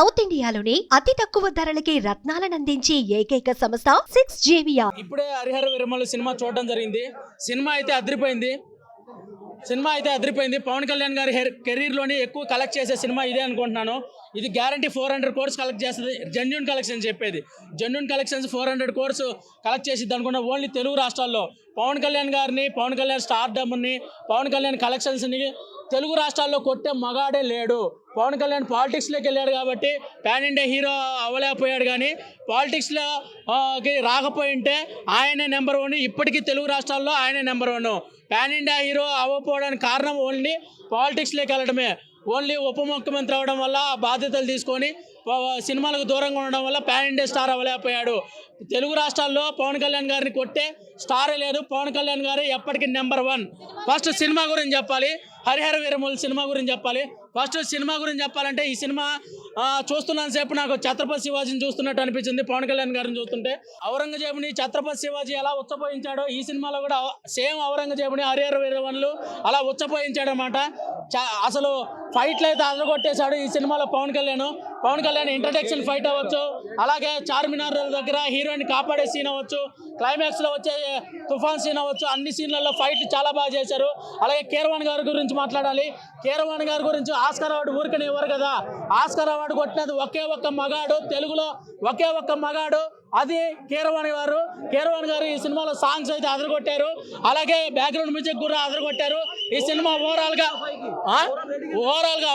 South ఇండియాలోని అతి తక్కువ ధరలకి రత్నాలను అందించే ఏకైక సంస్థ సిక్స్ జేవియా ఇప్పుడే హరిహర విరమలు సినిమా చూడడం జరిగింది. సినిమా అయితే అదిరిపోయింది. సినిమా అయితే అదిరిపోయింది. పవన్ కళ్యాణ్ గారి హెర్ కెరీర్లోని ఎక్కువ కలెక్ట్ చేసే సినిమా ఇదే అనుకుంటున్నాను. ఇది guarantee four hundred crores collect చేస్తుంది. జెన్యున్ కలెక్షన్ చెప్పేది. Genuine collections four hundred crores collect చేసిద్ది అనుకున్న ఓన్లీ తెలుగు రాష్ట్రాల్లో. పవన్ కళ్యాణ్ గారిని పవన్ కళ్యాణ్ స్టార్ డమ్ని పవన్ కళ్యాణ్ కలెక్షన్స్ని తెలుగు రాష్ట్రాల్లో కొట్టే మగాడే లేడు. పవన్ కళ్యాణ్ పాలిటిక్స్లోకి వెళ్ళాడు కాబట్టి పాన్ ఇండియా హీరో అవ్వలేకపోయాడు కానీ పాలిటిక్స్లోకి రాకపోయి ఉంటే ఆయనే నెంబర్ వన్. ఇప్పటికీ తెలుగు రాష్ట్రాల్లో ఆయనే number one. Pan India hero అవ్వకపోవడానికి కారణం ఓన్లీ పాలిటిక్స్లోకి వెళ్ళడమే. ఓన్లీ ఉప ముఖ్యమంత్రి అవ్వడం వల్ల బాధ్యతలు తీసుకొని సినిమాలకు దూరంగా ఉండడం వల్ల పాన్ ఇండియా స్టార్ అవ్వలేకపోయాడు. తెలుగు రాష్ట్రాల్లో పవన్ కళ్యాణ్ గారిని కొట్టే స్టారే లేదు. పవన్ కళ్యాణ్ గారు ఎప్పటికీ నెంబర్ వన్. ఫస్ట్ సినిమా గురించి చెప్పాలి. హరిహర వీరములు సినిమా గురించి చెప్పాలి. ఫస్ట్ సినిమా గురించి చెప్పాలంటే ఈ సినిమా చూస్తున్నాను సేపు నాకు ఛత్రపతి శివాజీని చూస్తున్నట్టు అనిపించింది పవన్ కళ్యాణ్ గారిని చూస్తుంటే. ఔరంగజేబుని ఛత్రపతి శివాజీ ఎలా ఉచ్చపోయించాడో ఈ సినిమాలో కూడా సేమ్ ఔరంగజేబుని హరిహర వీరవన్లు అలా ఉచ్చపోయించాడు అనమాట అసలు ఫైట్లు అయితే అదరగొట్టేశాడు ఈ సినిమాలో పవన్ కళ్యాణ్. పవన్ కళ్యాణ్ ఇంట్రడక్షన్ ఫైట్ అవ్వచ్చు అలాగే చార్మినార్ దగ్గర హీరోయిన్ కాపాడే సీన్ అవ్వచ్చు క్లైమాక్స్లో వచ్చే తుఫాన్ సీన్ అవ్వచ్చు అన్ని సీన్లలో ఫైట్ చాలా బాగా చేశారు. అలాగే కేర్వాన్ గారి గురించి మాట్లాడాలి. కీరవాణి గారి గురించి ఆస్కార్ అవార్డు ఊరికనే ఇవ్వరు కదా. ఆస్కార్ అవార్డు కొట్టినది ఒకే ఒక్క మగాడు తెలుగులో ఒకే ఒక్క మగాడు అది కీరవాణి గారు. కీరవాణి గారు ఈ సినిమాలో సాంగ్స్ అయితే అదరగొట్టారు. అలాగే బ్యాక్గ్రౌండ్ మ్యూజిక్ కూడా అదరగొట్టారు. ఈ సినిమా ఓవరాల్గా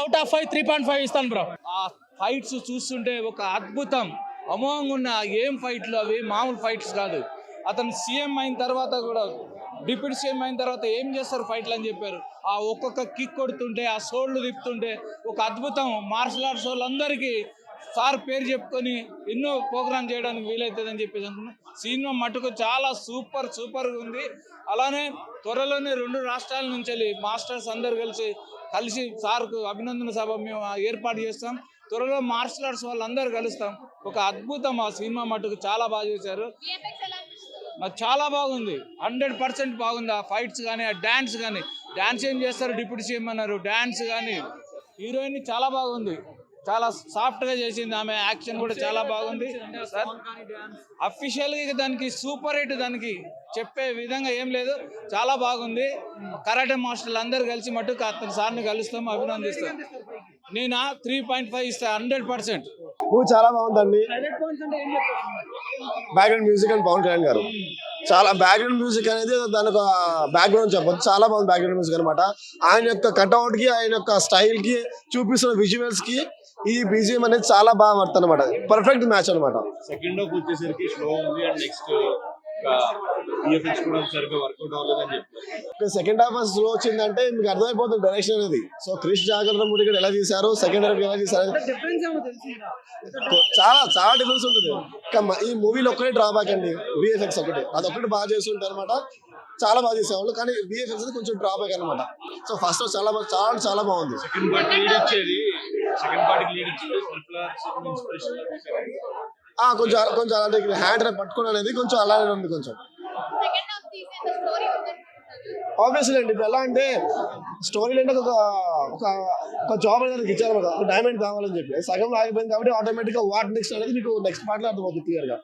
out of five three point five ఇస్తాను బ్రో. ఆ ఫైట్స్ చూస్తుంటే ఒక అద్భుతం. అమోఘంగా ఉన్న ఏం ఫైట్లు అవి? మామూలు ఫైట్స్ కాదు. అతను సీఎం అయిన తర్వాత కూడా డిప్యూటీ సీఎం అయిన తర్వాత ఏం చేస్తారు ఫైట్లు అని చెప్పారు. ఆ ఒక్కొక్క కిక్ కొడుతుంటే ఆ సోళ్ళు తిప్పుతుంటే ఒక అద్భుతం. మార్షల్ ఆర్ట్స్ వాళ్ళందరికీ సార్ పేరు చెప్పుకొని ఎన్నో ప్రోగ్రామ్ చేయడానికి వీలవుతుందని చెప్పేసి అనుకున్నాం. సినిమా మటుకు చాలా సూపర్ సూపర్గా ఉంది. అలానే త్వరలోనే రెండు రాష్ట్రాల నుంచి వెళ్ళి మాస్టర్స్ అందరు కలిసి కలిసి సార్కు అభినందన సభ మేము ఏర్పాటు చేస్తాం. త్వరలో మార్షల్ ఆర్ట్స్ వాళ్ళందరూ కలుస్తాం. ఒక అద్భుతం ఆ సినిమా మటుకు చాలా బాగా చేశారు. మరి చాలా బాగుంది. హండ్రెడ్ పర్సెంట్ బాగుంది ఆ ఫైట్స్ కానీ ఆ డ్యాన్స్ కానీ. డ్యాన్స్ ఏం చేస్తారు? డిప్యూటీ సీఎం అన్నారు. డ్యాన్స్ కానీ. హీరోయిన్ చాలా బాగుంది. చాలా సాఫ్ట్గా చేసింది ఆమె. యాక్షన్ కూడా చాలా బాగుంది. సార్ అఫీషియల్గా దానికి సూపర్ హిట్ దానికి చెప్పే విధంగా ఏం లేదు. చాలా బాగుంది. కరాటే మాస్టర్లు అందరు కలిసి మటుకు అతని సార్ని కలుస్తాము అభినందిస్తాం. నేను? త్రీ పాయింట్ ఫైవ్ ఇస్తా. Hundred percent. మూవీ చాలా బాగుందండి. Background music and Pawan Kalyan garu. చాలా బ్యాక్గ్రౌండ్ మ్యూజిక్ అనేది దాని ఒక బ్యాక్గ్రౌండ్ చెప్పొచ్చు. చాలా బాగుంది బ్యాక్గ్రౌండ్ మ్యూజిక్ అనమాట ఆయన యొక్క కట్అవుట్కి ఆయన యొక్క స్టైల్కి చూపిస్తున్న విజువల్స్కి ఈ బీజిఎం అనేది చాలా బాగా పడుతుంది అనమాట పర్ఫెక్ట్ మ్యాచ్ అనమాట సెకండ్ హాఫ్ వచ్చేసరికి స్లో ఉంది అండ్ నెక్స్ట్ ఈఎఫ్ఎక్స్ కూడా సరిగ్గా వర్కౌట్ అవ్వలేదని చెప్పారు. సెకండ్ హాఫ్ స్లో వచ్చిందంటే మీకు అర్థమైపోతుంది డైరెక్షన్ అనేది. సో క్రిష్ జాగ్రత్త మూడు ఎలా తీశారు సెకండ్ హాఫ్ ఎలా తీశారు చాలా చాలా డిఫరెన్స్ ఉంటుంది. ఈ మూవీలో ఒక్కటే డ్రాబ్యాక్ అండి విఎఫ్ఎక్స్ ఒకటి. అది ఒకటి బాగా చేస్తుంటారు అనమాట చాలా బాగా చేసేవాళ్ళు కానీ విఎఫ్ఎక్స్ అనేది కొంచెం డ్రాబ్యాక్ అనమాట సో ఫస్ట్ చాలా బాగా చాలా చాలా బాగుంది. సెకండ్ పార్ట్ లీడ్ ఇచ్చేది సెకండ్ పార్ట్ లీడ్ ఇచ్చేది కొంచెం కొంచెం అలాంటి హ్యాండ్ పట్టుకోవడం అనేది కొంచెం అలానే ఉంది కొంచెం. ఆబ్వియస్లీ అండి ఇప్పుడు ఎలా అంటే స్టోరీ అంటే ఒక ఒక ఒక జాబ్ అనేది ఇచ్చారన్నమాట ఒక డైమండ్ కావాలని చెప్పి. సగం ఆగిపోయింది కాబట్టి ఆటోమేటిక్గా వాట్ నెక్స్ట్ అనేది మీకు నెక్స్ట్ పార్ట్లో అర్థమవుతుంది క్లియర్గా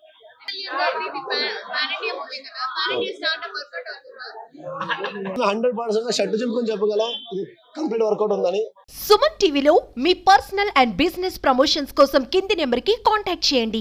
పాన్ ఇండియా మూవీ కదా? Pan India start work out అవుతుందా హండ్రెడ్ పర్సెంట్ షర్ట్ చింపుకొని చెప్పగలం. ఇది కంప్లీట్ వర్కౌట్ ఉందని. సుమన్ టీవీలో మీ పర్సనల్ అండ్ బిజినెస్ ప్రమోషన్స్ కోసం కింది నెంబర్కి కాంటాక్ట్ చేయండి.